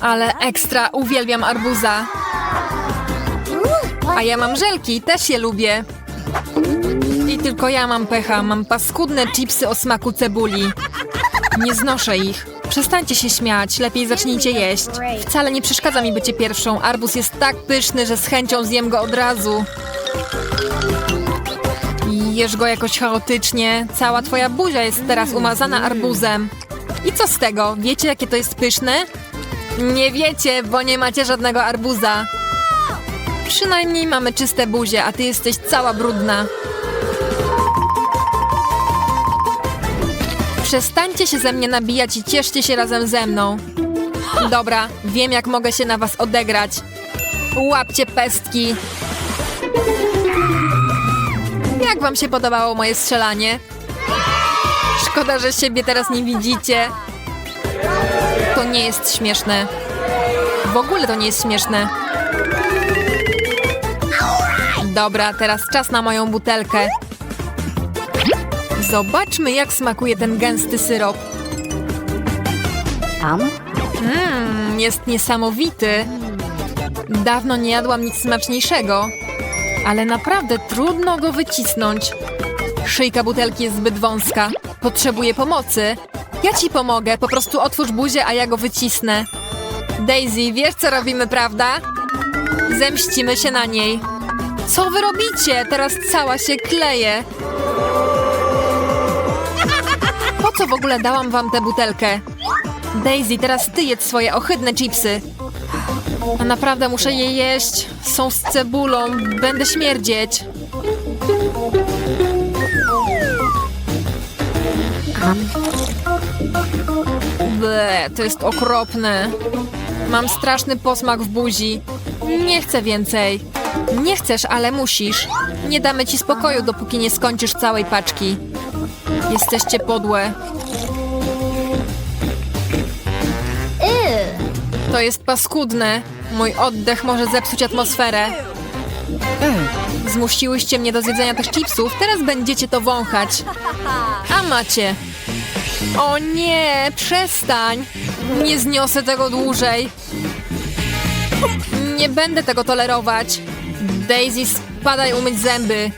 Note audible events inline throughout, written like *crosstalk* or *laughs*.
Ale ekstra, uwielbiam arbuza. A ja mam żelki, też je lubię. I tylko ja mam pecha, mam paskudne chipsy o smaku cebuli. Nie znoszę ich. Przestańcie się śmiać, lepiej zacznijcie jeść. Wcale nie przeszkadza mi bycie pierwszą. Arbuz jest tak pyszny, że z chęcią zjem go od razu. Jesz go jakoś chaotycznie. Cała twoja buzia jest teraz umazana arbuzem. I co z tego? Wiecie, jakie to jest pyszne? Nie wiecie, bo nie macie żadnego arbuza. Przynajmniej mamy czyste buzie, a ty jesteś cała brudna. Przestańcie się ze mnie nabijać i cieszcie się razem ze mną. Dobra, wiem jak mogę się na was odegrać. Łapcie pestki. Jak wam się podobało moje strzelanie? Szkoda, że siebie teraz nie widzicie. To nie jest śmieszne. W ogóle to nie jest śmieszne. Dobra, teraz czas na moją butelkę. Zobaczmy, jak smakuje ten gęsty syrop. Mmm, jest niesamowity. Dawno nie jadłam nic smaczniejszego, ale naprawdę trudno go wycisnąć. Szyjka butelki jest zbyt wąska. Potrzebuję pomocy. Ja ci pomogę, po prostu otwórz buzię, a ja go wycisnę. Daisy, wiesz co robimy, prawda? Zemścimy się na niej. Co wy robicie? Teraz cała się kleje. Po co w ogóle dałam wam tę butelkę? Daisy, teraz ty jedz swoje ohydne chipsy. A naprawdę muszę je jeść. Są z cebulą. Będę śmierdzieć. Ble, to jest okropne. Mam straszny posmak w buzi. Nie chcę więcej. Nie chcesz, ale musisz. Nie damy ci spokoju, dopóki nie skończysz całej paczki. Jesteście podłe. To jest paskudne. Mój oddech może zepsuć atmosferę. Zmusiłyście mnie do zjedzenia tych chipsów, teraz będziecie to wąchać. *laughs* A macie. O nie, przestań. Nie zniosę tego dłużej. Nie będę tego tolerować. Daisy, spadaj umyć zęby.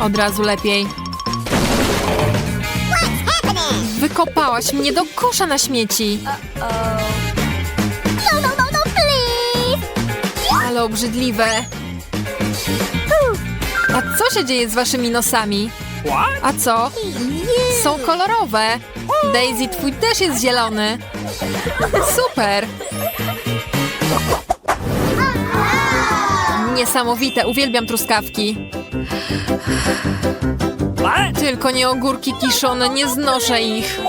Od razu lepiej. Wykopałaś mnie do kosza na śmieci. No, no, no, no, please! Ale obrzydliwe. A co się dzieje z waszymi nosami? A co? Są kolorowe. Daisy, twój też jest zielony. Super. Niesamowite, uwielbiam truskawki. Tylko nie ogórki kiszone, nie znoszę ich.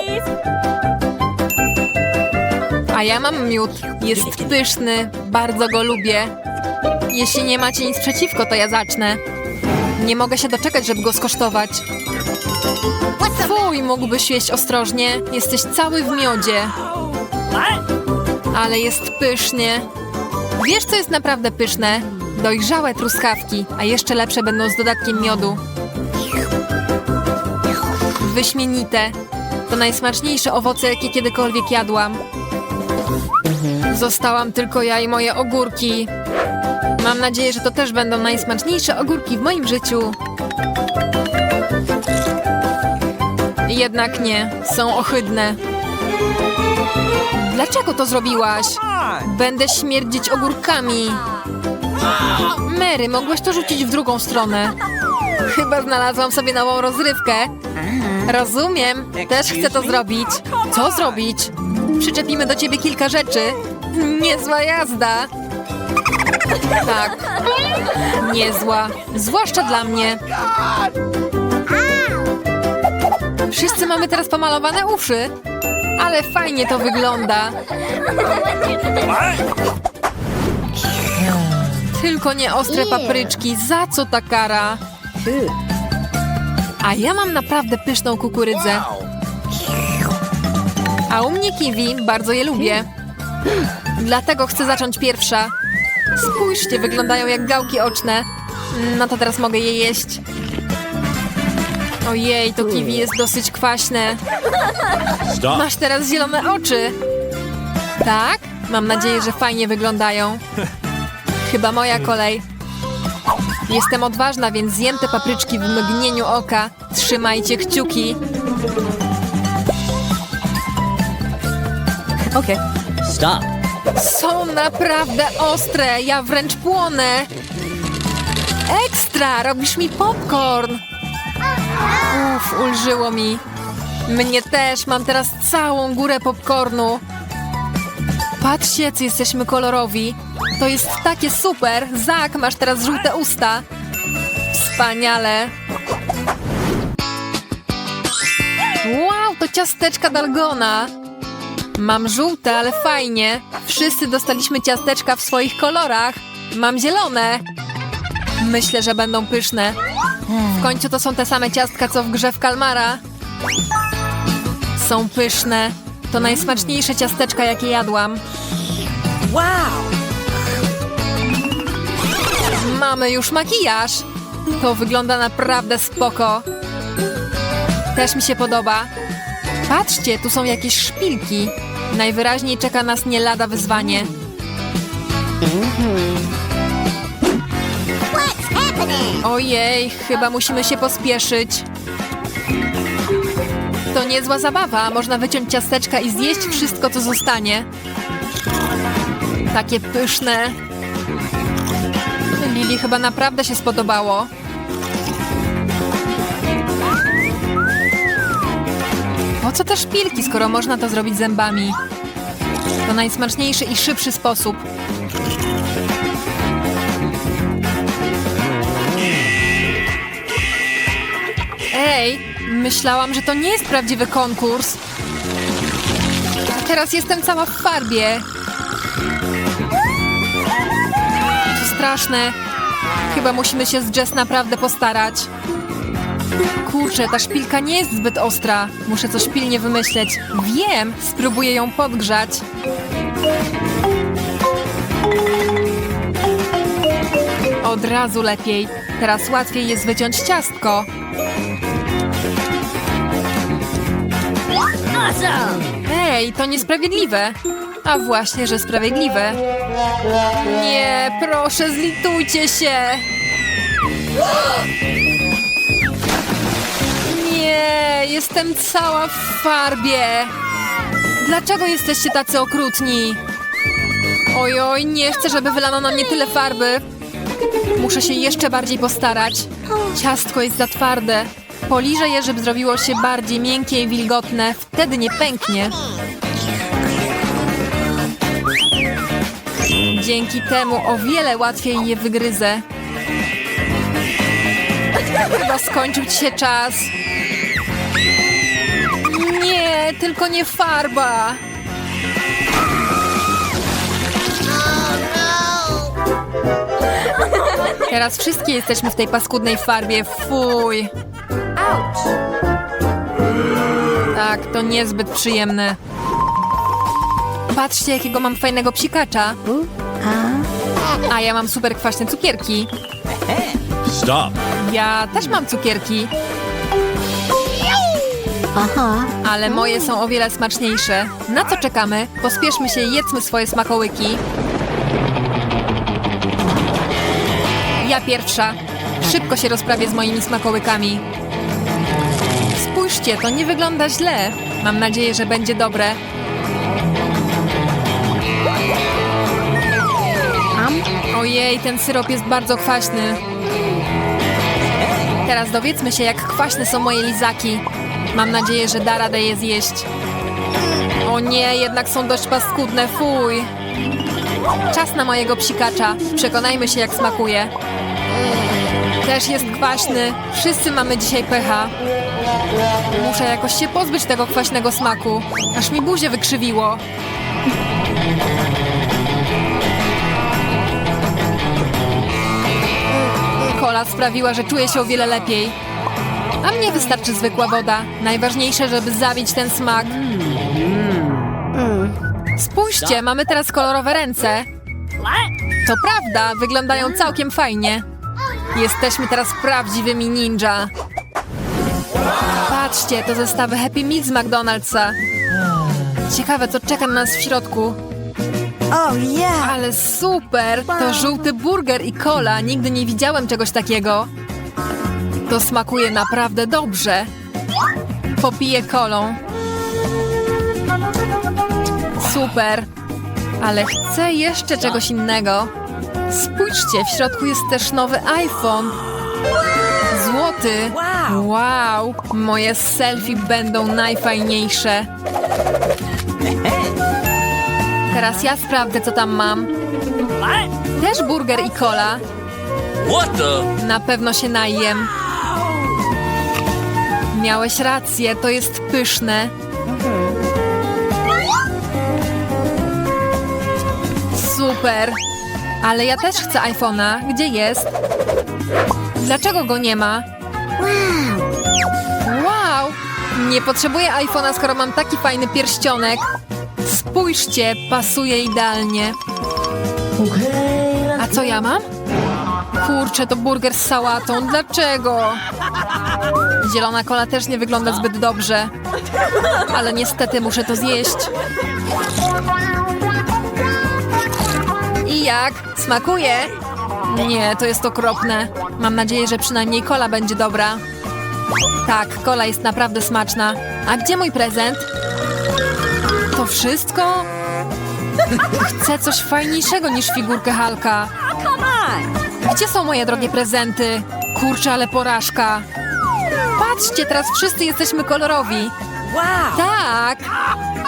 A ja mam miód. Jest pyszny, bardzo go lubię. Jeśli nie macie nic przeciwko, to ja zacznę. Nie mogę się doczekać, żeby go skosztować. Fuj, mógłbyś jeść ostrożnie. Jesteś cały w miodzie. Ale jest pysznie. Wiesz, co jest naprawdę pyszne? Dojrzałe truskawki, a jeszcze lepsze będą z dodatkiem miodu. Wyśmienite. To najsmaczniejsze owoce, jakie kiedykolwiek jadłam. Zostałam tylko ja i moje ogórki. Mam nadzieję, że to też będą najsmaczniejsze ogórki w moim życiu. Jednak nie, są ohydne. Dlaczego to zrobiłaś? Będę śmierdzić ogórkami. Mary, mogłaś to rzucić w drugą stronę. Chyba znalazłam sobie nową rozrywkę. Rozumiem, też chcę to zrobić. Co zrobić? Przyczepimy do ciebie kilka rzeczy. Niezła jazda. Tak. Niezła. Zwłaszcza dla mnie. Wszyscy mamy teraz pomalowane uszy. Ale fajnie to wygląda. Tylko nie ostre papryczki. Za co ta kara? A ja mam naprawdę pyszną kukurydzę. A u mnie kiwi, bardzo je lubię. Dlatego chcę zacząć pierwsza. Spójrzcie, wyglądają jak gałki oczne. No to teraz mogę je jeść. Ojej, to kiwi jest dosyć kwaśne. Masz teraz zielone oczy. Tak? Mam nadzieję, że fajnie wyglądają. Chyba moja kolej. Jestem odważna, więc zjem te papryczki w mgnieniu oka. Trzymajcie kciuki. Okay. Stop. Są naprawdę ostre. Ja wręcz płonę. Ekstra! Robisz mi popcorn. Uff, ulżyło mi. Mnie też. Mam teraz całą górę popcornu. Patrzcie, co jesteśmy kolorowi. To jest takie super. Zak, masz teraz żółte usta. Wspaniale. Wow, to ciasteczka Dalgona. Mam żółte, ale fajnie. Wszyscy dostaliśmy ciasteczka w swoich kolorach. Mam zielone. Myślę, że będą pyszne. W końcu to są te same ciastka, co w grze w kalmara. Są pyszne. To najsmaczniejsze ciasteczka, jakie jadłam. Wow. Mamy już makijaż. To wygląda naprawdę spoko. Też mi się podoba. Patrzcie, tu są jakieś szpilki. Najwyraźniej czeka nas nie lada wyzwanie. Ojej, chyba musimy się pospieszyć. To niezła zabawa. Można wyciąć ciasteczka i zjeść wszystko, co zostanie. Takie pyszne. Lili chyba naprawdę się spodobało. Co te szpilki, skoro można to zrobić zębami? To najsmaczniejszy i szybszy sposób. Ej, myślałam, że to nie jest prawdziwy konkurs. Teraz jestem cała w farbie. To straszne. Chyba musimy się z Jess naprawdę postarać. Kurczę, ta szpilka nie jest zbyt ostra. Muszę coś pilnie wymyśleć. Wiem, spróbuję ją podgrzać. Od razu lepiej. Teraz łatwiej jest wyciąć ciastko. Hej, to niesprawiedliwe. A właśnie, że sprawiedliwe. Nie, proszę, zlitujcie się. Jestem cała w farbie. Dlaczego jesteście tacy okrutni? Ojoj, nie chcę, żeby wylano na mnie tyle farby. Muszę się jeszcze bardziej postarać. Ciastko jest za twarde. Poliżę je, żeby zrobiło się bardziej miękkie i wilgotne. Wtedy nie pęknie. Dzięki temu o wiele łatwiej je wygryzę. Chyba skończył ci się czas. Nie, tylko nie farba. Teraz wszystkie jesteśmy w tej paskudnej farbie. Fuj. Tak, to niezbyt przyjemne. Patrzcie, jakiego mam fajnego psikacza. A ja mam super kwaśne cukierki. Stop. Ja też mam cukierki, Aha. ale moje są o wiele smaczniejsze. Na co czekamy? Pospieszmy się i jedzmy swoje smakołyki. Ja pierwsza. Szybko się rozprawię z moimi smakołykami. Spójrzcie, to nie wygląda źle. Mam nadzieję, że będzie dobre. Ojej, ten syrop jest bardzo kwaśny. Teraz dowiedzmy się, jak kwaśne są moje lizaki. Mam nadzieję, że da radę je zjeść. O nie, jednak są dość paskudne, fuj. Czas na mojego psikacza. Przekonajmy się, jak smakuje. Też jest kwaśny. Wszyscy mamy dzisiaj pecha. Muszę jakoś się pozbyć tego kwaśnego smaku. Aż mi buzię wykrzywiło. Kola sprawiła, że czuję się o wiele lepiej. A mnie wystarczy zwykła woda. Najważniejsze, żeby zabić ten smak. Spójrzcie, mamy teraz kolorowe ręce. To prawda, wyglądają całkiem fajnie. Jesteśmy teraz prawdziwymi ninja. Patrzcie, to zestawy Happy Meal z McDonald'sa. Ciekawe, co czeka na nas w środku. Oh, yeah. Ale super! To żółty burger i kola. Nigdy nie widziałem czegoś takiego. To smakuje naprawdę dobrze. Popiję kolą. Super. Ale chcę jeszcze czegoś innego. Spójrzcie, w środku jest też nowy iPhone. Złoty. Wow. Moje selfie będą najfajniejsze. Teraz ja sprawdzę, co tam mam. Też burger i the? Na pewno się najem. Miałeś rację, to jest pyszne. Super. Ale ja też chcę iPhone'a. Gdzie jest? Dlaczego go nie ma? Wow! Nie potrzebuję iPhone'a, skoro mam taki fajny pierścionek. Spójrzcie, pasuje idealnie. A co ja mam? Kurczę, to burger z sałatą. Dlaczego? Zielona kola też nie wygląda zbyt dobrze. Ale niestety muszę to zjeść. I jak? Smakuje? Nie, to jest okropne. Mam nadzieję, że przynajmniej kola będzie dobra. Tak, kola jest naprawdę smaczna. A gdzie mój prezent? To wszystko? Chcę coś fajniejszego niż figurkę Halka. Gdzie są moje drogie prezenty? Kurczę, ale porażka. Patrzcie, teraz wszyscy jesteśmy kolorowi. Wow. Tak!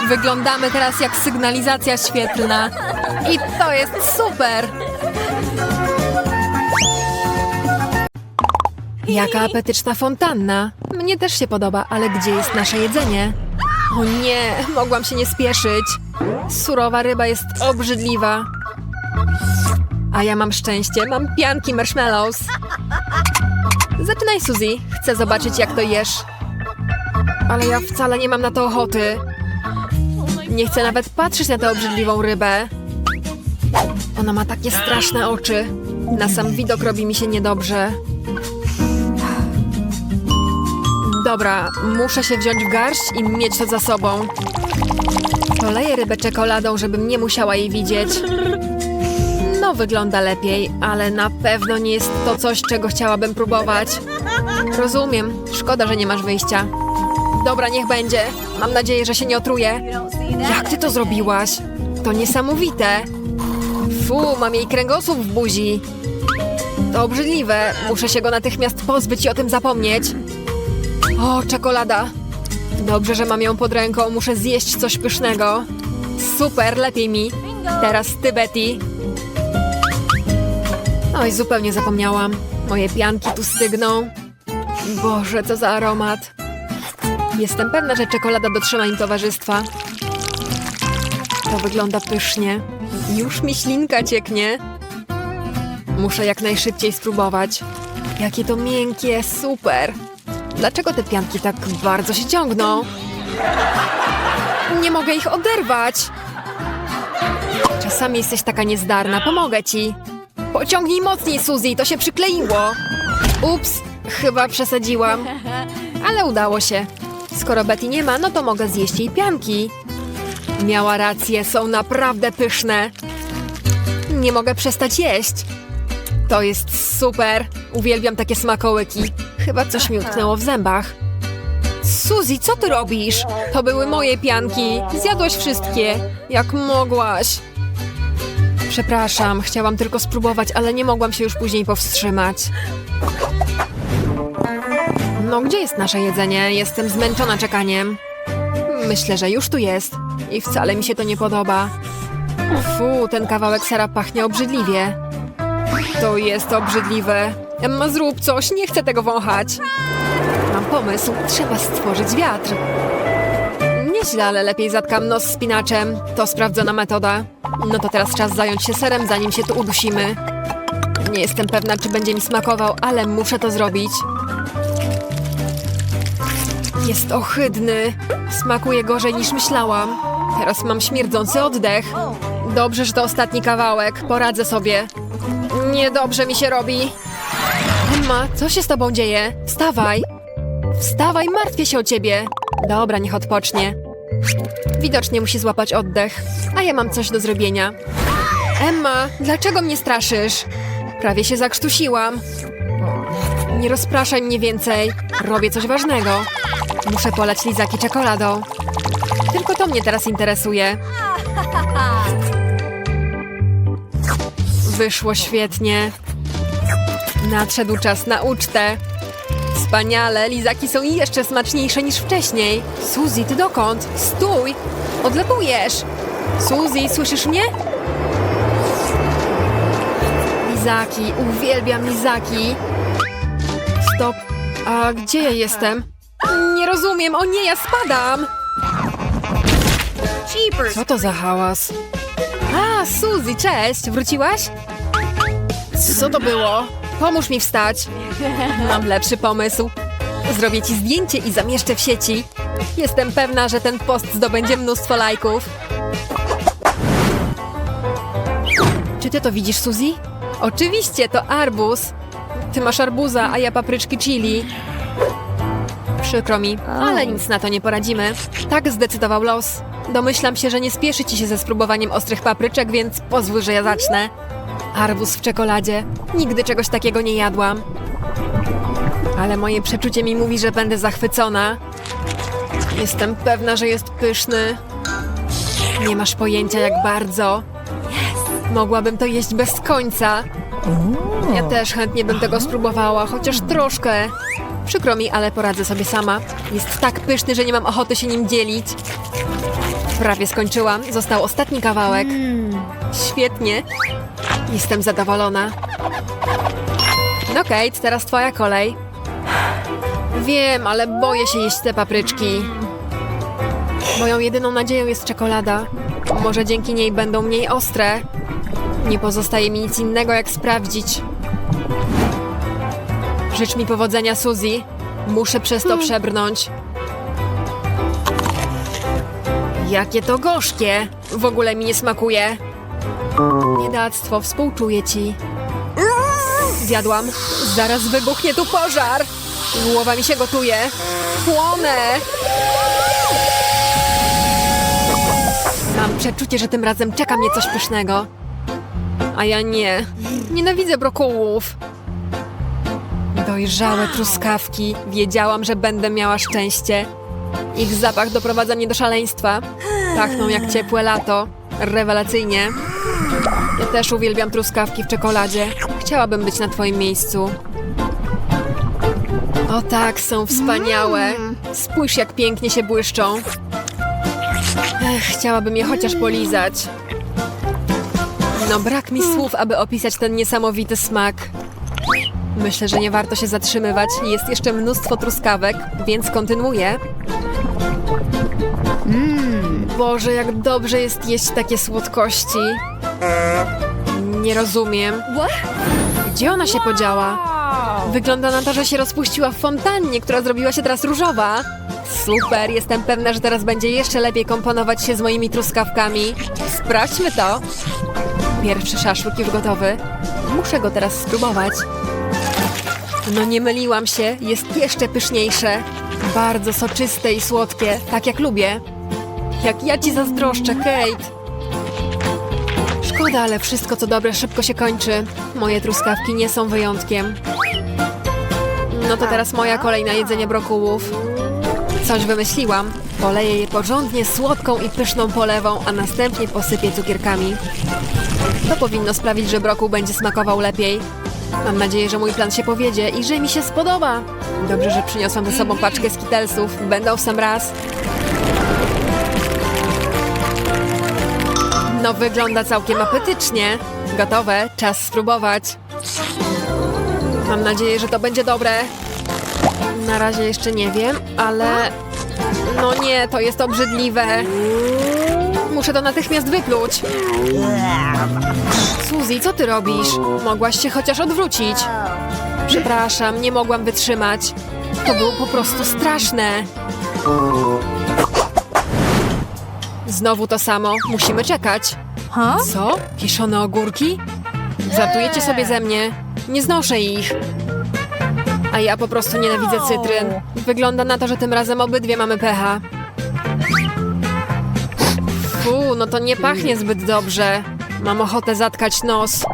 Wyglądamy teraz jak sygnalizacja świetlna. I to jest super! Jaka apetyczna fontanna. Mnie też się podoba, ale gdzie jest nasze jedzenie? O nie, mogłam się nie spieszyć. Surowa ryba jest obrzydliwa. A ja mam szczęście, mam pianki marshmallows. Zaczynaj, Suzy. Chcę zobaczyć, jak to jesz. Ale ja wcale nie mam na to ochoty. Nie chcę nawet patrzeć na tę obrzydliwą rybę. Ona ma takie straszne oczy. Na sam widok robi mi się niedobrze. Dobra, muszę się wziąć w garść i mieć to za sobą. Poleję rybę czekoladą, żebym nie musiała jej widzieć. No, wygląda lepiej, ale na pewno nie jest to coś, czego chciałabym próbować. Rozumiem. Szkoda, że nie masz wyjścia. Dobra, niech będzie. Mam nadzieję, że się nie otruje. Jak ty to zrobiłaś? To niesamowite. Fu, mam jej kręgosłup w buzi. To obrzydliwe. Muszę się go natychmiast pozbyć i o tym zapomnieć. O, czekolada. Dobrze, że mam ją pod ręką. Muszę zjeść coś pysznego. Super, lepiej mi. Teraz ty, Betty. Oj, zupełnie zapomniałam. Moje pianki tu stygną. Boże, co za aromat. Jestem pewna, że czekolada dotrzyma im towarzystwa. To wygląda pysznie. Już mi ślinka cieknie. Muszę jak najszybciej spróbować. Jakie to miękkie, super. Dlaczego te pianki tak bardzo się ciągną? Nie mogę ich oderwać. Czasami jesteś taka niezdarna, pomogę ci. Pociągnij mocniej, Suzy, to się przykleiło. Ups, chyba przesadziłam. Ale udało się. Skoro Betty nie ma, no to mogę zjeść jej pianki. Miała rację, są naprawdę pyszne. Nie mogę przestać jeść. To jest super. Uwielbiam takie smakołyki. Chyba coś mi utknęło w zębach. Suzy, co ty robisz? To były moje pianki. Zjadłaś wszystkie. Jak mogłaś? Przepraszam, chciałam tylko spróbować, ale nie mogłam się już później powstrzymać. No, gdzie jest nasze jedzenie? Jestem zmęczona czekaniem. Myślę, że już tu jest. I wcale mi się to nie podoba. Fu, ten kawałek sera pachnie obrzydliwie. To jest obrzydliwe. Emma, zrób coś, nie chcę tego wąchać. Mam pomysł, trzeba stworzyć wiatr. Ale lepiej zatkam nos spinaczem. To sprawdzona metoda. No to teraz czas zająć się serem, zanim się tu udusimy. Nie jestem pewna, czy będzie mi smakował, ale muszę to zrobić. Jest ohydny. Smakuje gorzej niż myślałam. Teraz mam śmierdzący oddech. Dobrze, że to ostatni kawałek. Poradzę sobie. Niedobrze mi się robi. Emma, co się z tobą dzieje? Wstawaj. Wstawaj, martwię się o ciebie. Dobra, niech odpocznie. Widocznie musi złapać oddech, a ja mam coś do zrobienia. Emma, dlaczego mnie straszysz? Prawie się zakrztusiłam. Nie rozpraszaj mnie więcej. Robię coś ważnego. Muszę polać lizaki czekoladą. Tylko to mnie teraz interesuje. Wyszło świetnie. Nadszedł czas na ucztę. Wspaniale, lizaki są jeszcze smaczniejsze niż wcześniej. Suzy, ty dokąd? Stój! Odlatujesz! Suzy, słyszysz mnie? Lizaki, uwielbiam lizaki. Stop, a gdzie ja jestem? Nie rozumiem, o nie, ja spadam! Co to za hałas? A, Suzy, cześć! Wróciłaś? Co to było? Pomóż mi wstać. Mam lepszy pomysł. Zrobię ci zdjęcie i zamieszczę w sieci. Jestem pewna, że ten post zdobędzie mnóstwo lajków. Czy ty to widzisz, Suzy? Oczywiście, to arbuz. Ty masz arbuza, a ja papryczki chili. Przykro mi, ale nic na to nie poradzimy. Tak zdecydował los. Domyślam się, że nie spieszy ci się ze spróbowaniem ostrych papryczek, więc pozwól, że ja zacznę. Arbuz w czekoladzie. Nigdy czegoś takiego nie jadłam. Ale moje przeczucie mi mówi, że będę zachwycona. Jestem pewna, że jest pyszny. Nie masz pojęcia, jak bardzo. Mogłabym to jeść bez końca. Ja też chętnie bym tego spróbowała, chociaż troszkę. Przykro mi, ale poradzę sobie sama. Jest tak pyszny, że nie mam ochoty się nim dzielić. Prawie skończyłam. Został ostatni kawałek. Świetnie. Jestem zadowolona. No Kate, teraz twoja kolej. Wiem, ale boję się jeść te papryczki. Moją jedyną nadzieją jest czekolada. Może dzięki niej będą mniej ostre. Nie pozostaje mi nic innego, jak sprawdzić. Życz mi powodzenia, Suzy. Muszę przez to przebrnąć. Jakie to gorzkie! W ogóle mi nie smakuje. Niedactwo, współczuję ci. Zjadłam. Zaraz wybuchnie tu pożar. Głowa mi się gotuje. Płonę! Mam przeczucie, że tym razem czeka mnie coś pysznego. A ja nie. Nienawidzę brokułów. Dojrzałe truskawki. Wiedziałam, że będę miała szczęście. Ich zapach doprowadza mnie do szaleństwa. Pachną jak ciepłe lato. Rewelacyjnie. Ja też uwielbiam truskawki w czekoladzie. Chciałabym być na twoim miejscu. O tak, są wspaniałe. Spójrz, jak pięknie się błyszczą. Ech, chciałabym je chociaż polizać. No, brak mi słów, aby opisać ten niesamowity smak. Myślę, że nie warto się zatrzymywać. Jest jeszcze mnóstwo truskawek, więc kontynuuję. Boże, jak dobrze jest jeść takie słodkości. Nie rozumiem. Gdzie ona się podziała? Wygląda na to, że się rozpuściła w fontannie, która zrobiła się teraz różowa. Super, jestem pewna, że teraz będzie jeszcze lepiej komponować się z moimi truskawkami. Sprawdźmy to. Pierwszy szaszłyk już gotowy. Muszę go teraz spróbować. No nie myliłam się, jest jeszcze pyszniejsze. Bardzo soczyste i słodkie, tak jak lubię. Jak ja ci zazdroszczę, Kate. Szkoda, ale wszystko co dobre szybko się kończy. Moje truskawki nie są wyjątkiem. No to teraz moja kolej na jedzenie brokułów. Coś wymyśliłam. Poleję je porządnie słodką i pyszną polewą, a następnie posypię cukierkami. To powinno sprawić, że brokuł będzie smakował lepiej. Mam nadzieję, że mój plan się powiedzie i że mi się spodoba. Dobrze, że przyniosłam ze sobą paczkę skitelsów. Będą w sam raz. No, wygląda całkiem apetycznie. Gotowe, czas spróbować. Mam nadzieję, że to będzie dobre. Na razie jeszcze nie wiem, ale... No nie, to jest obrzydliwe. Muszę to natychmiast wypluć. Suzy, co ty robisz? Mogłaś się chociaż odwrócić. Przepraszam, nie mogłam wytrzymać. To było po prostu straszne. Znowu to samo. Musimy czekać. Co? Kiszone ogórki? Żartujecie sobie ze mnie? Nie znoszę ich. A ja po prostu nienawidzę cytryn. Wygląda na to, że tym razem obydwie mamy pecha. Fu, no to nie pachnie zbyt dobrze. Mam ochotę zatkać nos.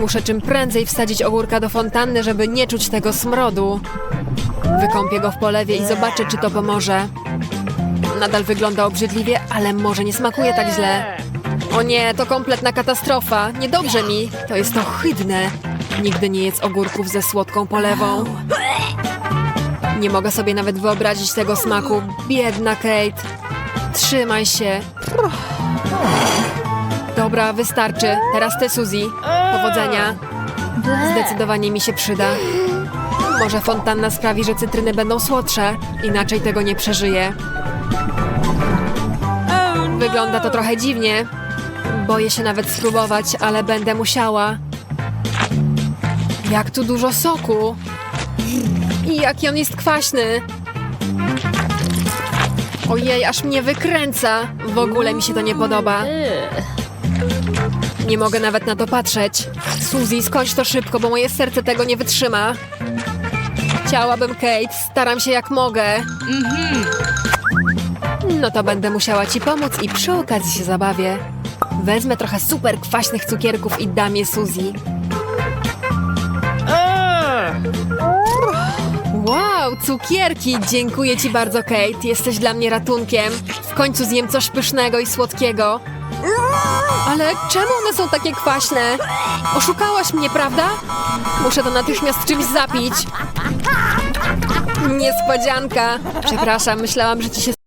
Muszę czym prędzej wsadzić ogórka do fontanny, żeby nie czuć tego smrodu. Wykąpię go w polewie i zobaczę, czy to pomoże. Nadal wygląda obrzydliwie, ale może nie smakuje tak źle. O nie, to kompletna katastrofa. Niedobrze mi. To jest ohydne. Nigdy nie jedz ogórków ze słodką polewą. Nie mogę sobie nawet wyobrazić tego smaku. Biedna Kate. Trzymaj się. Dobra, wystarczy. Teraz ty, Suzy. Powodzenia. Zdecydowanie mi się przyda. Może fontanna sprawi, że cytryny będą słodsze. Inaczej tego nie przeżyję. Wygląda to trochę dziwnie. Boję się nawet spróbować, ale będę musiała. Jak tu dużo soku. I jaki on jest kwaśny. Ojej, aż mnie wykręca. W ogóle mi się to nie podoba. Nie mogę nawet na to patrzeć. Suzy, skończ to szybko, bo moje serce tego nie wytrzyma. Chciałabym, Kate. Staram się jak mogę. No to będę musiała ci pomóc i przy okazji się zabawię. Wezmę trochę super kwaśnych cukierków i dam je Suzy. Wow, cukierki! Dziękuję ci bardzo, Kate. Jesteś dla mnie ratunkiem. W końcu zjem coś pysznego i słodkiego. Ale czemu one są takie kwaśne? Oszukałaś mnie, prawda? Muszę to natychmiast czymś zapić. Niespodzianka. Przepraszam, myślałam, że ci się